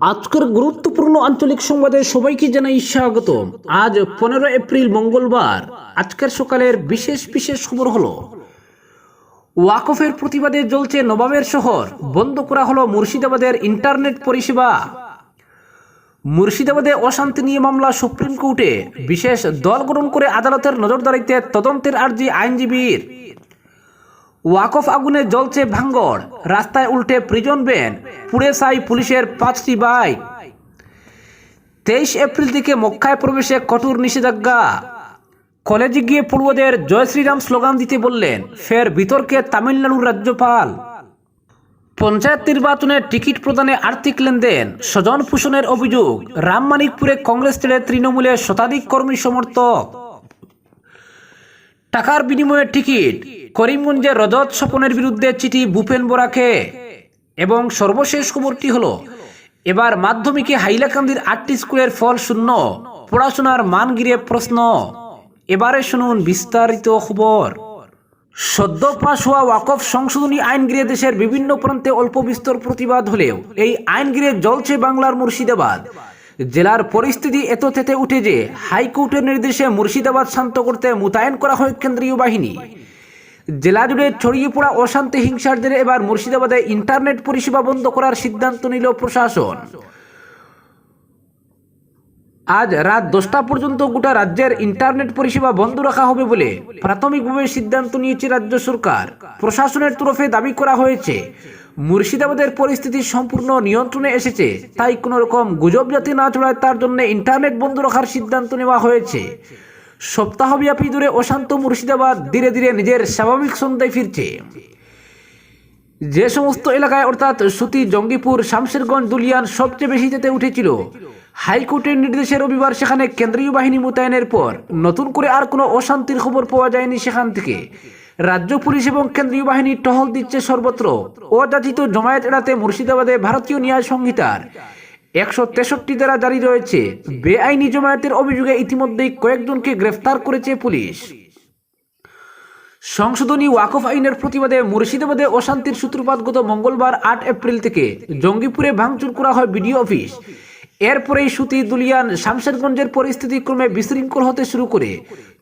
আজকের গুরুত্বপূর্ণ আঞ্চলিক সংবাদে সবাইকে জানাই স্বাগত আজ পনেরো এপ্রিল, মঙ্গলবার। আজকের সকালের বিশেষ বিশেষ খবর হলো, ওয়াকফের প্রতিবাদে জ্বলছে নবাবের শহর। বন্ধ করা হলো মুর্শিদাবাদের ইন্টারনেট পরিষেবা। মুর্শিদাবাদে অশান্তি নিয়ে মামলা সুপ্রিম কোর্টে। বিশেষ দল গঠন করে আদালতের নজরদারিতে তদন্তের আর্জি আইনজীবীর। ওয়াকফ আগুনে জ্বলছে ভাঙ্গড় রাস্তায় উল্টে প্রিজন ভ্যান পুড়ে সাই পুলিশের পাঁচটি বাইক তেইশ এপ্রিল থেকে মক্কায় প্রবেশে কঠোর নিষেধাজ্ঞা। কলেজে গিয়ে পড়ুয়াদের জয় শ্রীরাম স্লোগান দিতে বললেন, ফের বিতর্কে তামিলনাড়ুর রাজ্যপাল। পঞ্চায়েত নির্বাচনে টিকিট প্রদানে আর্থিক লেনদেন, স্বজন পোষণের অভিযোগ, রামমানিকপুরে কংগ্রেস ছেড়ে তৃণমূলে শতাধিক কর্মী সমর্থক। টাকার বিনিময়ে টিকিট করিমগঞ্জে রজত স্বপনের বিরুদ্ধে চিঠি ভূপেন বোরাকে। এবং সর্বশেষ খবরটি হলো, এবার মাধ্যমিকে হাইলাকান্দির আটটি স্কুলের ফল শূন্য, পড়াশোনার মান গিরে প্রশ্ন। এবারে শুনুন বিস্তারিত খবর। সদ্য পাশ হওয়া ওয়াকফ সংশোধনী আইন গৃহে দেশের বিভিন্ন প্রান্তে অল্প বিস্তর প্রতিবাদ হলেও এই আইন গৃহে জ্বলছে বাংলার মুর্শিদাবাদ। জেলার পরিস্থিতি এত তেতে উঠে যে হাইকোর্টের নির্দেশে মুর্শিদাবাদ শান্ত করতে মোতায়েন করা হয় কেন্দ্রীয় বাহিনী। জেলা জুড়ে ছড়িয়ে পড়া অশান্তি হিংসার জেরে এবার মুর্শিদাবাদে ইন্টারনেট পরিষেবা বন্ধ করার সিদ্ধান্ত নিল প্রশাসন। আজ রাত দশটা পর্যন্ত গোটা রাজ্যের ইন্টারনেট পরিষেবা বন্ধ রাখা হবে বলে প্রাথমিকভাবে সিদ্ধান্ত নিয়েছে রাজ্য সরকার। প্রশাসনের তরফে দাবি করা হয়েছে, মুর্শিদাবাদের পরিস্থিতি সম্পূর্ণ নিয়ন্ত্রণে এসেছে, তাই কোনো রকম গুজব যাতে না চড়ায় তার জন্য ইন্টারনেট বন্ধ রাখার সিদ্ধান্ত নেওয়া হয়েছে। সপ্তাহব্যাপী দূরে অশান্ত মুর্শিদাবাদ ধীরে ধীরে নিজের স্বাভাবিক সন্ধ্যায় ফিরছে। যে সমস্ত এলাকায় অর্থাৎ সুতি, জঙ্গিপুর, শামশেরগঞ্জ, দুলিয়ান সবচেয়ে বেশি যেতে উঠেছিল, হাইকোর্টের নির্দেশে রবিবার সেখানে কেন্দ্রীয় বাহিনী মোতায়েনের পর নতুন করে আর কোনো অশান্তির খবর পাওয়া যায়নি সেখান থেকে। রাজ্য পুলিশ এবং কেন্দ্রীয় বাহিনী টহল দিচ্ছে সর্বত্র। অযাচিত জমায়েত এড়াতে মুর্শিদাবাদে ভারতীয় ন্যায় সংহিতার একশো তেষট্টি দ্বারা জারি রয়েছে। বেআইনি জমায়েতের অভিযোগে ইতিমধ্যেই কয়েকজনকে গ্রেফতার করেছে পুলিশ। সংশোধনী ওয়াকফ আইনের প্রতিবাদে মুর্শিদাবাদে অশান্তির সূত্রপাত গত মঙ্গলবার আট এপ্রিল থেকে জঙ্গিপুরে ভাঙচুর করা হয় বিডিও অফিস। এরপরেই সুতি দুলিয়ান শামশেরগঞ্জের পরিস্থিতি ক্রমে বিশৃঙ্খল হতে শুরু করে।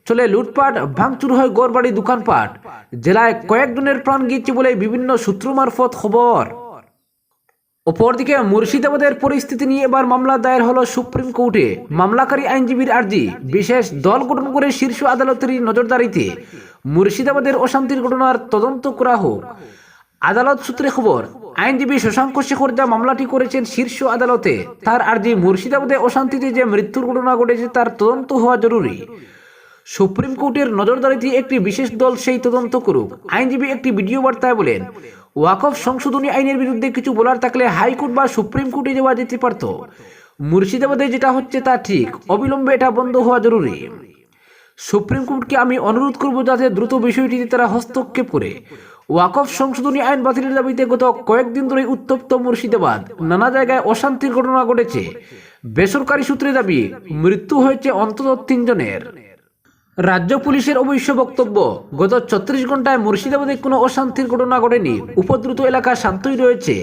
চলে লুটপাট, ভাঙচুর হয় গড়বাড়ি দোকানপাট। জেলায় কয়েকজনের প্রাণ গিয়েছে বলে বিভিন্ন সূত্র মারফত খবর। অপরদিকে মুর্শিদাবাদের পরিস্থিতি নিয়ে এবার মামলা দায়ের হলো সুপ্রিম কোর্টে। মামলাকারী আইনজীবীর আর্জি, বিশেষ দল গঠন করে শীর্ষ আদালতের নজরদারিতে মুর্শিদাবাদের অশান্তির ঘটনার তদন্ত করা হোক। আদালত সূত্রে খবর, আইনজীবী শশাঙ্ক শেখর যা মামলাটি করেছেন শীর্ষ আদালতে, তার আর্জি মুর্শিদাবাদে অশান্তিতে যে মৃত্যুর ঘটনা ঘটেছে তার তদন্ত হওয়া জরুরি। সুপ্রিম কোর্টের নজরদারিতে একটি বিশেষ দল সেই তদন্ত করুক। আইনজীবী একটি ভিডিও বার্তায় বলেন ওয়াকফ সংশোধনী আইনের বিরুদ্ধে কিছু বলার থাকলে হাইকোর্ট বা সুপ্রিম কোর্টে যাওয়া যেতে পারত। মুর্শিদাবাদে যেটা হচ্ছে তা ঠিক, অবিলম্বে এটা বন্ধ হওয়া জরুরি। সুপ্রিম কোর্টকে আমি অনুরোধ করব যাতে দ্রুত বিষয়টিতে তারা হস্তক্ষেপ করে। ওয়াকফ সংশোধনী আইন বাতিলের দাবিতে গত কয়েকদিন ধরে উত্তপ্ত মুর্শিদাবাদ। নানা জায়গায় অশান্তির ঘটনা ঘটেছে। বেসরকারি সূত্রে দাবি, মৃত্যু হয়েছে অন্তত তিনজনের। রাজ্য পুলিশের অবশ্য বক্তব্য, গত ছত্রিশ ঘন্টায় মুর্শিদাবাদে কোনো অশান্তির ঘটনা ঘটেনি। উপদ্রুত এলাকা শান্তই রয়েছে,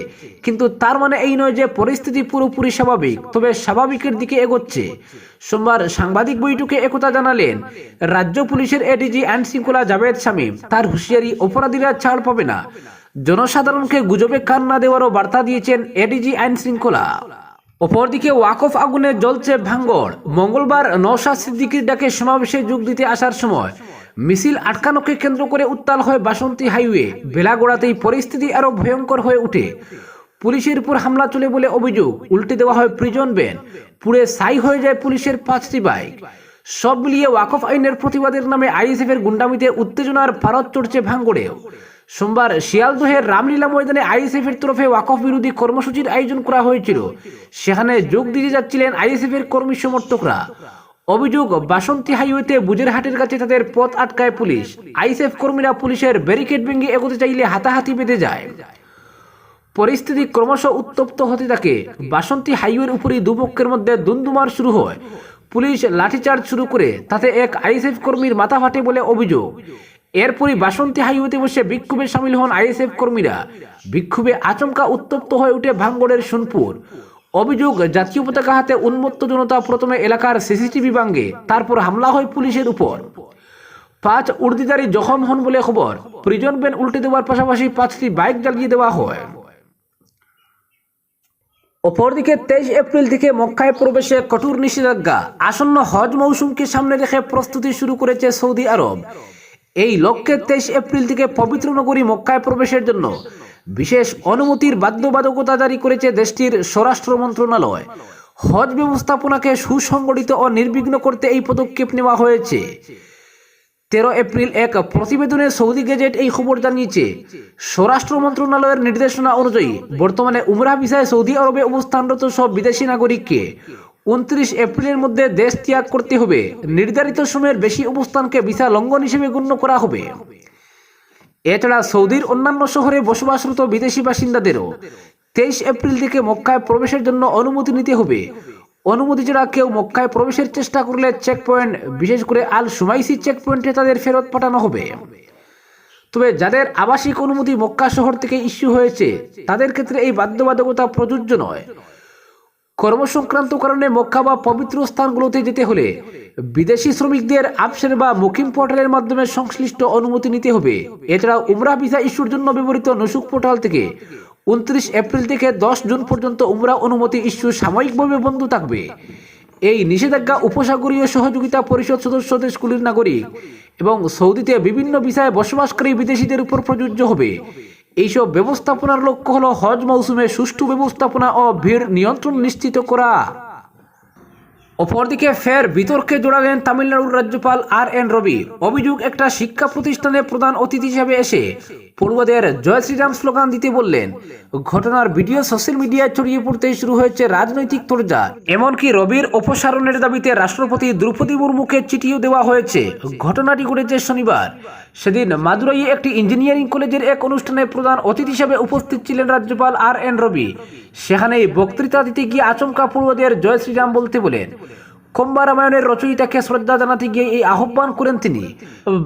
কিন্তু তার মানে এই নয় যে পরিস্থিতি পুরোপুরি স্বাভাবিক, তবে স্বাভাবিকের দিকে এগোচ্ছে। সোমবার সাংবাদিক বৈঠকে একথা জানালেন, রাজ্য পুলিশের এডিজি আইন শৃঙ্খলা জাভেদ শামীম তার হুঁশিয়ারি অপরাধীরা ছাড় পাবে না। জনসাধারণকে গুজবে কান না দেওয়ারও বার্তা দিয়েছেন এডিজি আইন শৃঙ্খলা। অপরদিকে ওয়াকফ আগুনে জ্বলছে ভাঙ্গড় মঙ্গলবার নওশাদ সিদ্দিকির ডাকে সমাবেশে যোগ দিতে আসার সময় মিছিল আটকানোকে কেন্দ্র করে উত্তাল হয় বাসন্তী হাইওয়ে। বেলা গোড়াতেই পরিস্থিতি আরও ভয়ঙ্কর হয়ে ওঠে। পুলিশের উপর হামলা চলে বলে অভিযোগ। উল্টে দেওয়া হয় প্রিজন ব্যান পুড়ে সাই হয়ে যায় পুলিশের পাঁচটি বাইক সব মিলিয়ে ওয়াকফ আইনের প্রতিবাদের নামে আইএসএফ এর গুন্ডামিতে উত্তেজনার ভারত চড়ছে ভাঙ্গড়েও সোমবার শিয়ালদহের রামলীলা ময়দানে আইএসএফ এর তরফে ওয়াকফ বিরোধী কর্মসূচির আয়োজন করা হয়েছিল। সেখানে যোগ দিতে যাচ্ছিলেন আইএসএফ এর কর্মী সমর্থকরা। অভিযোগ, বাসন্তী হাইওয়েতে বুজেরহাটের কাছে তাদের পথ আটকায় পুলিশ। আইএসএফ কর্মীরা পুলিশের ব্যারিকেড ভেঙে এগোতে চাইলে হাতাহাতি বেঁধে যায়। পরিস্থিতি ক্রমশ উত্তপ্ত হতে থাকে। বাসন্তী হাইওয়ের উপরই দুপক্ষের মধ্যে দুন্দুমার শুরু হয়। পুলিশ লাঠিচার্জ শুরু করে তাতে এক আইএসএফ কর্মীর মাথা ফাটে বলে অভিযোগ। এরপরই বাসন্তী হাইওয়েতে বসে বিক্ষোভে সামিল হন আইএসএফ কর্মীরা। বিক্ষোভে আচমকা উত্তপ্ত হয়ে উঠে ভাঙ্গড়ের সোনপুর। অভিযোগ, জাতীয় পতাকা হাতে উন্মত্ত জনতা প্রথমে এলাকার সিসিটিভি ভাঙ্গে তারপর হামলা হয় পুলিশের উপর। পাঁচ উর্দিদারি জখম হন বলে খবর। প্রিজন ব্যান উল্টে দেওয়ার পাশাপাশি পাঁচটি বাইক জ্বালিয়ে দেওয়া হয়। অপরদিকে তেইশ এপ্রিল থেকে মক্কায় প্রবেশে কঠোর নিষেধাজ্ঞা। আসন্ন হজ মৌসুমকে সামনে রেখে প্রস্তুতি শুরু করেছে সৌদি আরব। এই লক্ষ্যে তেইশ এপ্রিল থেকে পবিত্র নগরী মক্কায় প্রবেশের জন্য বিশেষ অনুমতির বাধ্যবাধকতা জারি করেছে দেশটির স্বরাষ্ট্র মন্ত্রণালয়। হজ ব্যবস্থাপনাকে সুসংগঠিত ও নির্বিঘ্ন করতে এই পদক্ষেপ নেওয়া হয়েছে। তেরো এপ্রিল এক প্রতিবেদনে সৌদি গেজেট এই খবর জানিয়েছে, স্বরাষ্ট্র মন্ত্রণালয়ের নির্দেশনা অনুযায়ী বর্তমানে উমরা ভিসায় সৌদি আরবে অবস্থানরত সব বিদেশি নাগরিককে উনত্রিশ এপ্রিলের মধ্যে দেশ ত্যাগ করতে হবে। নির্ধারিত সময়ের বেশি অবস্থানকে ভিসা লঙ্ঘন হিসেবে গণ্য করা হবে। এছাড়া সৌদির অন্যান্য শহরে বসবাসরত বিদেশি বাসিন্দাদেরও তেইশ এপ্রিল থেকে মক্কায় প্রবেশের জন্য অনুমতি নিতে হবে। অনুমতি ছাড়া কেউ মক্কায় প্রবেশের চেষ্টা করলে চেক পয়েন্ট বিশেষ করে আল সুমাইসি চেক পয়েন্টে তাদের ফেরত পাঠানো হবে। তবে যাদের আবাসিক অনুমতি মক্কা শহর থেকে ইস্যু হয়েছে, তাদের ক্ষেত্রে এই বাধ্যবাধকতা প্রযোজ্য নয়। কর্মসংক্রান্ত কারণে মক্কা বা পবিত্র স্থানগুলোতে যেতে হলে বিদেশি শ্রমিকদের আপসের বা মুকিম পোর্টালের মাধ্যমে সংশ্লিষ্ট অনুমতি নিতে হবে। এছাড়া উমরা ভিসা ইস্যুর জন্য ব্যবহৃত নসুক পোর্টাল থেকে উনত্রিশ এপ্রিল থেকে দশ জুন পর্যন্ত উমরা অনুমতি ইস্যু সাময়িকভাবে বন্ধ থাকবে। এই নিষেধাজ্ঞা উপসাগরীয় সহযোগিতা পরিষদ সদস্য দেশগুলির নাগরিক এবং সৌদিতে বিভিন্ন বিষয়ে বসবাসকারী বিদেশিদের উপর প্রযোজ্য হবে। এইসব ব্যবস্থাপনার লক্ষ্য হল হজ মৌসুমে সুষ্ঠু ব্যবস্থাপনা ও ভিড় নিয়ন্ত্রণ নিশ্চিত করা। অপরদিকে ফের বিতর্কে জোড়ালেন তামিলনাড়ুর রাজ্যপাল আর এন রবি। অভিযোগ, একটা শিক্ষা প্রতিষ্ঠানে প্রধান অতিথি হিসেবে এসে পড়ুয়াদের জয় শ্রীরাম স্লোগান দিতে বললেন। ঘটনার ভিডিও সোশ্যাল মিডিয়ায় ছড়িয়ে পড়তেই শুরু হয়েছে রাজনৈতিক তোড়জা এমনকি রবির অপসারণের দাবিতে রাষ্ট্রপতি দ্রৌপদী মুর্মুকে চিঠিও দেওয়া হয়েছে। ঘটনাটি ঘটেছে শনিবার। সেদিন মাদুরাইয়ে একটি ইঞ্জিনিয়ারিং কলেজের এক অনুষ্ঠানে প্রধান অতিথি হিসেবে উপস্থিত ছিলেন রাজ্যপাল আর এন রবি। সেখানেই বক্তৃতা দিতে গিয়ে আচমকা পড়ুয়াদের জয় শ্রীরাম বলতে বলেন কম্বা রামায়ণের রচয়িতাকে শ্রদ্ধা জানাতে গিয়ে এই আহ্বান করেন তিনি।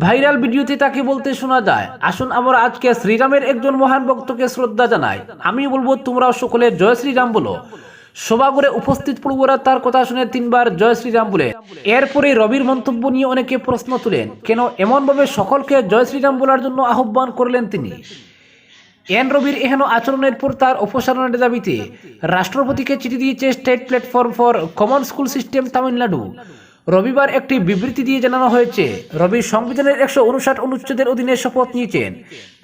ভাইরাল ভিডিওতে তাকে বলতে শোনা যায়, আসুন আমরা আজকে শ্রীরামের একজন মহান ভক্তকে শ্রদ্ধা জানাই। আমি বলব তোমরা সকলে জয় শ্রীরাম বলো। সভাগরে উপস্থিত পড়ুয়ারা তার কথা শুনে তিনবার জয় শ্রীরাম বলে। এরপরে রবির মন্তব্য নিয়ে অনেকে প্রশ্ন তুলেন, কেন এমনভাবে সকলকে জয় শ্রীরাম বলার জন্য আহ্বান করলেন তিনি? এন রবির এহেন আচরণের পর তার অপসারণের দাবিতে রাষ্ট্রপতিকে চিঠি দিয়েছে state platform for common school system Tamil Nadu রবিবার একটি বিবৃতি দিয়ে জানানো হয়েছে, রবি সংবিধানের একশো উনষাট অনুচ্ছেদের অধীনে শপথ নিয়েছেন।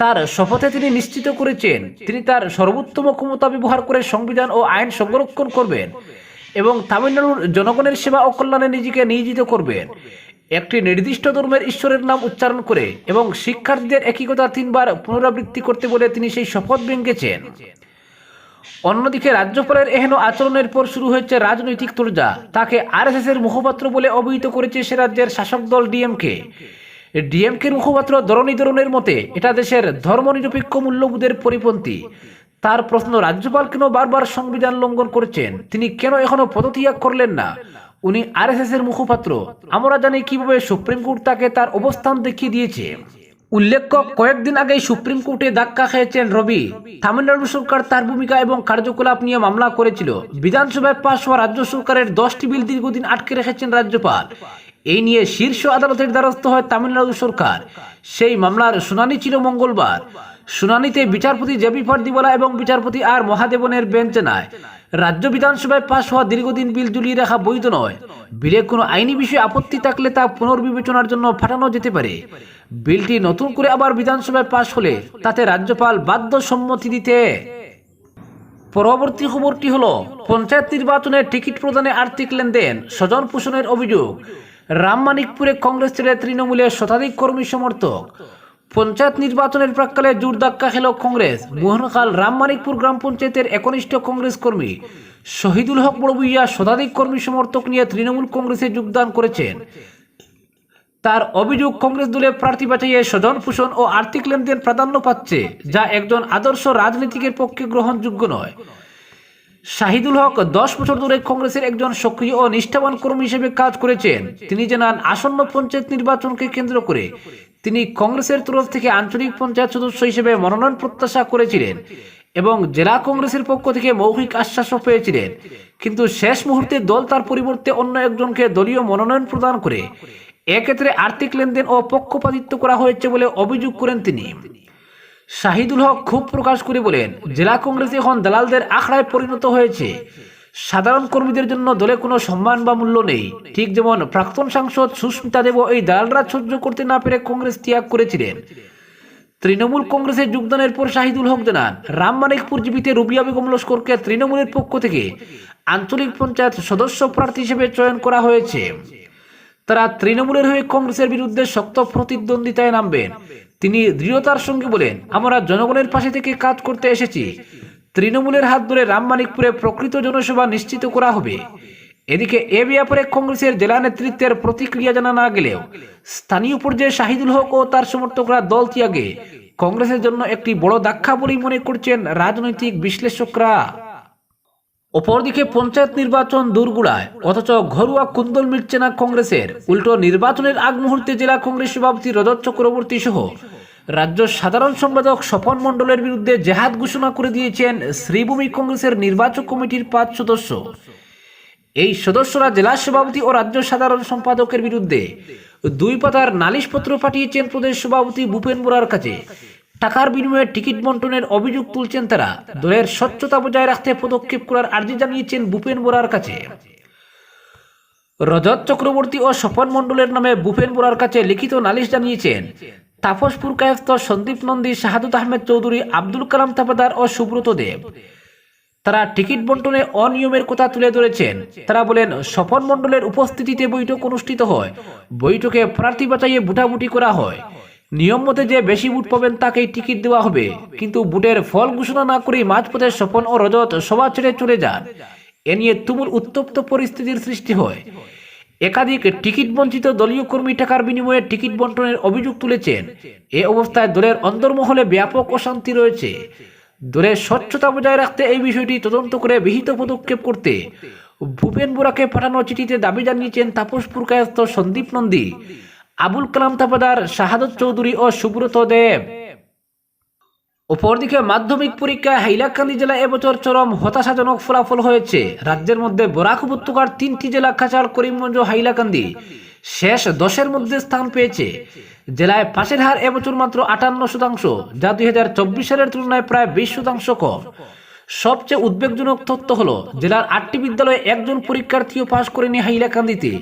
তার শপথে তিনি নিশ্চিত করেছেন, তিনি তার সর্বোত্তম ক্ষমতা ব্যবহার করে সংবিধান ও আইন সংরক্ষণ করবেন এবং তামিলনাড়ুর জনগণের সেবা ও কল্যাণে নিজেকে নিয়োজিত করবেন। একটি নির্দিষ্ট ধর্মের ঈশ্বরের নাম উচ্চারণ করে এবং শিক্ষার্থীদের একই কথা তিনবার পুনরাবৃত্তি করতে বলে তিনি সেই শপথ ভেঙেছেন। অন্যদিকে রাজ্যপালের এহেন আচরণের পর শুরু হয়েছে রাজনৈতিক তোর্জা তাকে আরএসএস এর মুখপাত্র বলে অভিহিত করেছে সে রাজ্যের শাসক দল ডিএমকে। ডিএমকের মুখপাত্র ধরণী ধরনের মতে, এটা দেশের ধর্মনিরপেক্ষ মূল্যবোধের পরিপন্থী। তার প্রশ্ন, রাজ্যপাল কেন বারবার সংবিধান লঙ্ঘন করছেন? তিনি কেন এখনও পদত্যাগ করলেন না? উনি আরএসএস এর মুখপাত্র। আমরা জানি কীভাবে সুপ্রিম কোর্ট তাকে তার অবস্থান দেখিয়ে দিয়েছে। উল্লেখ্য, কয়েকদিন আগেই সুপ্রিম কোর্টে ধাক্কা খেয়েছেন রবি। তামিলনাড়ু সরকার তার ভূমিকা এবং কার্যকলাপ নিয়ে মামলা করেছিল। বিধানসভায় পাশ হওয়া রাজ্য সরকারের দশটি বিল দীর্ঘদিন আটকে রেখেছেন রাজ্যপাল। এই নিয়ে শীর্ষ আদালতের দ্বারস্থ হয় তামিলনাড়ু সরকার। সেই মামলার শুনানি ছিল মঙ্গলবার। শুনানিতে বিচারপতি জেবি ফার্দিওয়ালা এবং বিচারপতি আর মহাদেবনের বেঞ্চ জানায় রাজ্য বিধানসভায় পাশ হওয়া দীর্ঘদিন বিল ঝুলিয়ে রাখা বৈধ নয়। বিলে কোনো আইনি বিষয়ে আপত্তি থাকলে তা পুনর্বিবেচনার জন্য পাঠানো যেতে পারে। বিলটি নতুন করে আবার বিধানসভায় পাশ হলে তাতে রাজ্যপাল বাধ্য সম্মতি দিতে। পরবর্তী খবরটি হল, পঞ্চায়েত নির্বাচনে টিকিট প্রদানে আর্থিক লেনদেন, স্বজন পোষণের অভিযোগ। রামমানিকপুরে কংগ্রেস ছেড়ে তৃণমূলের শতাধিক কর্মী সমর্থক। পঞ্চায়েত নির্বাচনের প্রাককালে জোর ধাক্কা খেল কংগ্রেস। মোহনকাল রামমানিকপুর গ্রাম পঞ্চায়েতের একনিষ্ঠ কংগ্রেস কর্মী শহীদুল হক বড়বুইয়া শতাধিক কর্মী সমর্থক নিয়ে তৃণমূল কংগ্রেসে যোগদান করেছেন। তার অভিযোগ, কংগ্রেস দলের প্রার্থী বাছাইয়ে স্বজন পোষণ ও আর্থিক লেনদেন প্রাধান্য পাচ্ছে, যা একজন আদর্শ রাজনীতিকের পক্ষে গ্রহণযোগ্য নয়। শাহিদুল হক দশ বছর ধরে কংগ্রেসের একজন সক্রিয় ও নিষ্ঠাবান কর্মী হিসেবে কাজ করেছেন। তিনি জানান, আসন্ন পঞ্চায়েত নির্বাচনকে কেন্দ্র করে তিনি কংগ্রেসের তরফ থেকে আঞ্চলিক পঞ্চায়েত সদস্য হিসেবে মনোনয়ন প্রত্যাশা করেছিলেন এবং জেলা কংগ্রেসের পক্ষ থেকে মৌখিক আশ্বাসও পেয়েছিলেন। কিন্তু শেষ মুহূর্তে দল তার পরিবর্তে অন্য একজনকে দলীয় মনোনয়ন প্রদান করে। এক্ষেত্রে আর্থিক লেনদেন ও পক্ষপাতিত্ব করা হয়েছে বলে অভিযোগ করেন তিনি। শাহিদুল হক খুব প্রকাশ করে বলেন, জেলা কংগ্রেস এখন দালালদের আখড়ায় পরিণত হয়েছে। সাধারণ কর্মীদের জন্য দলে কোনো সম্মান বা মূল্য নেই। ঠিক যেমন প্রাক্তন সাংসদ সুস্মিতা দেব এই দালালরা সহ্য করতে না পেরে কংগ্রেস ত্যাগ করেছিলেন। তৃণমূল কংগ্রেসে যোগদানের পর শাহিদুল হক জানান রামমানিকপুর জীবিতে রুবিয়া বেগম লস্করকে তৃণমূলের পক্ষ থেকে আঞ্চলিক পঞ্চায়েত সদস্য প্রার্থী হিসেবে চয়ন করা হয়েছে। তারা তৃণমূলের হয়ে কংগ্রেসের বিরুদ্ধে শক্ত প্রতিদ্বন্দ্বিতায় নামবেন। তিনি দৃঢ়তার সঙ্গে বলেন, আমরা জনগণের পাশে থেকে কাজ করতে এসেছি। তৃণমূলের হাত ধরে রামমানিকপুরে প্রকৃত জনসভা নিশ্চিত করা হবে। এদিকে এ ব্যাপারে কংগ্রেসের জেলা নেতৃত্বের প্রতিক্রিয়া জানা না গেলেও স্থানীয় পর্যায়ে শাহিদুল হক ও তার সমর্থকরা দল ত্যাগে কংগ্রেসের জন্য একটি বড় দাক্ষা বলেই মনে করছেন রাজনৈতিক বিশ্লেষকরা। অপরদিকে পঞ্চায়েত নির্বাচন দূরগুড়ায়, অথচ ঘরোয়া কুন্দল মিটছে না কংগ্রেসের। উল্টো নির্বাচনের আগ মুহূর্তে জেলা কংগ্রেস সভাপতি রজত চক্রবর্তী সহ রাজ্য সাধারণ সম্পাদক স্বপন মণ্ডলের বিরুদ্ধে জেহাদ ঘোষণা করে দিয়েছেন শ্রীভূমি কংগ্রেসের নির্বাচক কমিটির পাঁচ সদস্য। এই সদস্যরা জেলা সভাপতি ও রাজ্য সাধারণ সম্পাদকের বিরুদ্ধে দুই পাতার নালিশপত্র পাঠিয়েছেন প্রদেশ সভাপতি ভূপেন বোরার কাছে। টাকার বিনিময়ে টিকিট বন্টনের অভিযোগ তুলছেন তারা। দলের স্বচ্ছতা বজায় রাখতে পদক্ষেপ করার আর্জি জানিয়েছেন ভূপেন বোরার কাছে। রজত চক্রবর্তী ও স্বপন মণ্ডলের নামে ভূপেন বোরার কাছে লিখিত নালিশ জানিয়েছেন তাপসপুর কায়স্থ সন্দীপ নন্দী, শাহাদুত আহমেদ চৌধুরী, আব্দুল কালাম তাপাদার ও সুব্রত দেব। তারা টিকিট বন্টনে অনিয়মের কথা তুলে ধরেছেন। তারা বলেন, স্বপন মণ্ডলের উপস্থিতিতে বৈঠক অনুষ্ঠিত হয়। বৈঠকে প্রার্থী বাছাইয়ে বুটাবুটি করা হয়। নিয়ম মতে যে বেশি বুট পাবেন তাকেই টিকিট দেওয়া হবে। কিন্তু বুটের ফল ঘোষণা না করেই মাঝপথে স্বপন ও রজত সভা ছেড়ে চলে যান। এ নিয়ে তুমুল উত্তপ্ত পরিস্থিতির সৃষ্টি হয়। একাধিক টিকিট বঞ্চিত দলীয় কর্মী টাকার বিনিময়ে টিকিট বন্টনের অভিযোগ তুলেছেন। এ অবস্থায় দলের অন্দরমহলে ব্যাপক অশান্তি রয়েছে। দলের স্বচ্ছতা বজায় রাখতে এই বিষয়টি তদন্ত করে বিহিত পদক্ষেপ করতে ভূপেন বোরাকে পাঠানো চিঠিতে দাবি জানিয়েছেন তাপসপুর কায়স্থ সন্দীপ নন্দী, আবুল কালাম তাপাদার, শাহাদত চৌধুরী ও সুব্রত দেব। অপরদিকে মাধ্যমিক পরীক্ষায় হাইলাকান্দি জেলা এবছর চরম হতাশাজনক ফলাফল হয়েছে। রাজ্যের মধ্যে বরাক উপত্যকার তিনটি জেলা কাছাড় করিমগঞ্জ হাইলাকান্দি শেষ দশের মধ্যে স্থান পেয়েছে। জেলায় পাশের হার এবছর মাত্র আটান্ন শতাংশ, যা দুই হাজার চব্বিশ সালের তুলনায় প্রায় বিশ শতাংশ কম। সবচেয়ে উদ্বেগজনক তথ্য হলো, জেলার আটটি বিদ্যালয়ে একজন পরীক্ষার্থীও পাশ করেনি হাইলাকান্দিতে।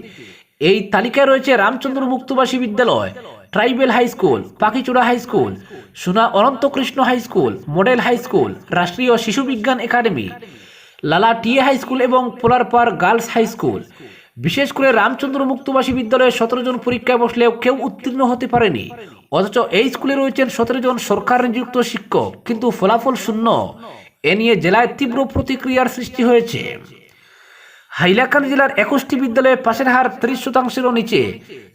এই তালিকায় রয়েছে Ramchandra Muktabasi Vidyalaya. Tribal high school Pakhichura high school Sona Anantakrishna high school model high school Rashtriya Shishu Vigyan academy লালা টিএ হাই স্কুল এবং পোলারপাড় গার্লস হাই স্কুল বিশেষ করে রামচন্দ্র মুক্তবাসী বিদ্যালয়ে সতেরো জন পরীক্ষায় বসলেও কেউ উত্তীর্ণ হতে পারেনি। অথচ এই স্কুলে রয়েছেন সতেরো জন সরকার নিযুক্ত শিক্ষক, কিন্তু ফলাফল শূন্য। এ নিয়ে জেলায় তীব্র প্রতিক্রিয়ার সৃষ্টি হয়েছে। হাইলাকান্দি জেলার একুশটি বিদ্যালয়ে পাশের হার ত্রিশ শতাংশেরও নিচে,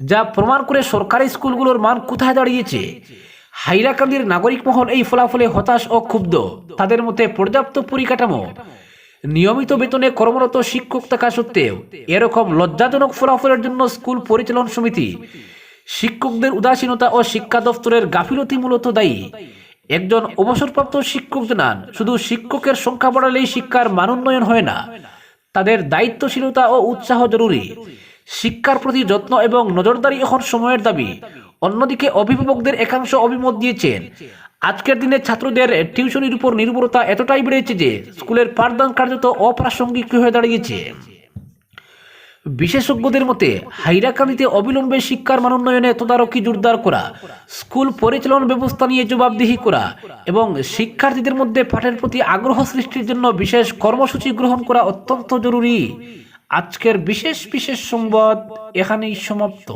যা প্রমাণ করে সরকারি স্কুলগুলোর মান কোথায় দাঁড়িয়েছে। হাইলাকান্দির নাগরিক মহল এই ফলাফলে হতাশ ও ক্ষুব্ধ। তাদের মধ্যে পর্যাপ্ত পরিকাঠামো, নিয়মিত বেতনে কর্মরত শিক্ষক থাকা সত্ত্বেও এরকম লজ্জাজনক ফলাফলের জন্য স্কুল পরিচালন সমিতি, শিক্ষকদের উদাসীনতা ও শিক্ষা দপ্তরের গাফিলতি মূলত দায়ী। একজন অবসরপ্রাপ্ত শিক্ষক জানান, শুধু শিক্ষকের সংখ্যা বাড়ালেই শিক্ষার মান উন্নয়ন হয় না তাদের দায়িত্বশীলতা ও উৎসাহ জরুরি। শিক্ষার প্রতি যত্ন এবং নজরদারি এখন সময়ের দাবি। অন্যদিকে অভিভাবকদের একাংশ অভিমত দিয়েছেন, আজকের দিনে ছাত্রদের টিউশনির উপর নির্ভরতা এতটাই বেড়েছে যে স্কুলের পাঠদান কার্যত অপ্রাসঙ্গিক হয়ে দাঁড়িয়েছে। বিশেষজ্ঞদের মতে, হাইরাকান্দিতে অবিলম্বে শিক্ষার মানোন্নয়নে তদারকি জোরদার করা, স্কুল পরিচালন ব্যবস্থা নিয়ে জবাবদিহি করা এবং শিক্ষার্থীদের মধ্যে পাঠের প্রতি আগ্রহ সৃষ্টির জন্য বিশেষ কর্মসূচি গ্রহণ করা অত্যন্ত জরুরি। আজকের বিশেষ বিশেষ সংবাদ এখানেই সমাপ্ত।